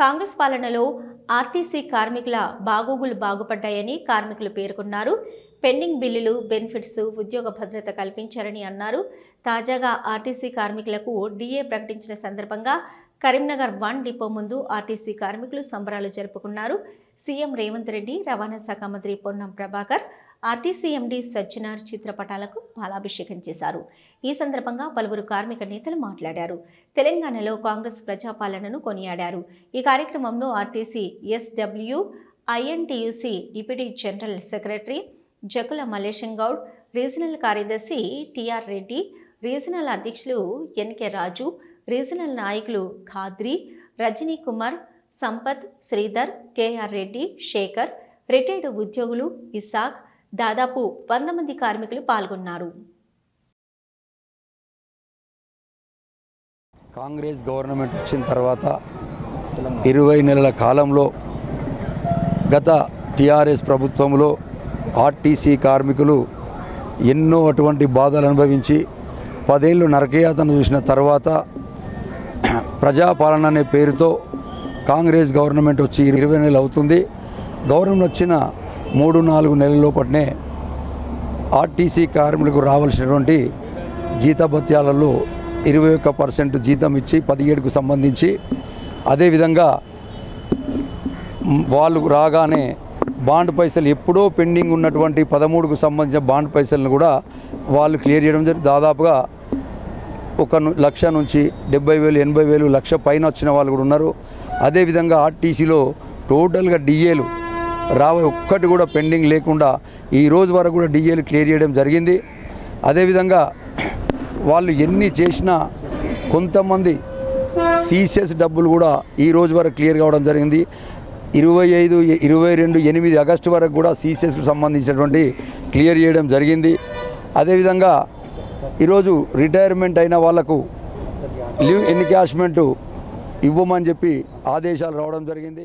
కాంగ్రెస్ పాలనలో ఆర్టీసీ కార్మికుల బాగోగులు బాగుపడ్డాయని కార్మికులు పేర్కొన్నారు. పెండింగ్ బిల్లులు బెనిఫిట్స్ ఉద్యోగ భద్రత కల్పించారని అన్నారు. తాజాగా ఆర్టీసీ కార్మికులకు డిఏ ప్రకటించిన సందర్భంగా కరీంనగర్ వన్ డిపో ముందు ఆర్టీసీ కార్మికులు సంబరాలు జరుపుకున్నారు. సీఎం రేవంత్ రెడ్డి రవాణా శాఖ మంత్రి పొన్నం ప్రభాకర్ ఆర్టీసీ ఎండీ సజ్జనార్ చిత్రపటాలకు పాలాభిషేకం చేశారు. ఈ సందర్భంగా పలువురు కార్మిక నేతలు మాట్లాడారు. తెలంగాణలో కాంగ్రెస్ ప్రజాపాలనను కొనియాడారు. ఈ కార్యక్రమంలో RTC SW INTUC deputy general secretary Jakula Malesham Goud regional కార్యదర్శి టిఆర్ రెడ్డి రీజనల్ అధ్యక్షులు ఎన్కే రాజు రీజనల్ నాయకులు ఖాద్రి రజనీ కుమార్ సంపత్ శ్రీధర్ కేఆర్ రెడ్డి శేఖర్ రిటైర్డ్ ఉద్యోగులు ఇసాక్ దాదాపు వంద మంది కార్మికులు పాల్గొన్నారు. కాంగ్రెస్ గవర్నమెంట్ వచ్చిన తర్వాత ఇరవై నెలల కాలంలో గత టీఆర్ఎస్ ప్రభుత్వంలో ఆర్టీసీ కార్మికులు ఎన్నో అటువంటి బాధలు అనుభవించి పదేళ్ళు నరకయాతను చూసిన తర్వాత ప్రజాపాలన అనే పేరుతో కాంగ్రెస్ గవర్నమెంట్ వచ్చి ఇరవై నెలలు అవుతుంది. గవర్నమెంట్ వచ్చిన మూడు నాలుగు నెలల లోపటనే ఆర్టీసీ కార్మికులకు రావాల్సినటువంటి జీతభత్యాలలో ఇరవై ఒక్క పర్సెంట్ జీతం ఇచ్చి పదిహేడుకు సంబంధించి అదేవిధంగా వాళ్ళు రాగానే బాండ్ పైసలు ఎప్పుడో పెండింగ్ ఉన్నటువంటి పదమూడుకు సంబంధించిన బాండ్ పైసలను కూడా వాళ్ళు క్లియర్ చేయడం జరిగింది దాదాపుగా ఒక లక్ష నుంచి డెబ్బై వేలు ఎనభై వేలు లక్ష పైన వచ్చిన వాళ్ళు కూడా ఉన్నారు. అదేవిధంగా ఆర్టీసీలో టోటల్గా డిఏలు రావ ఒక్కటి కూడా పెండింగ్ లేకుండా ఈ రోజు వరకు కూడా డీజేలు క్లియర్ చేయడం జరిగింది. అదేవిధంగా వాళ్ళు ఎన్ని చేసినా కొంతమంది సీసీఎస్ డబ్బులు కూడా ఈ రోజు వరకు క్లియర్ కావడం జరిగింది. ఇరవై ఐదు ఇరవై రెండు ఎనిమిది ఆగస్టు వరకు కూడా సీసెస్కి సంబంధించినటువంటి క్లియర్ చేయడం జరిగింది. అదేవిధంగా ఈరోజు రిటైర్మెంట్ అయిన వాళ్ళకు లీవ్ ఎన్కాష్మెంటు ఇవ్వమని చెప్పి ఆదేశాలు రావడం జరిగింది.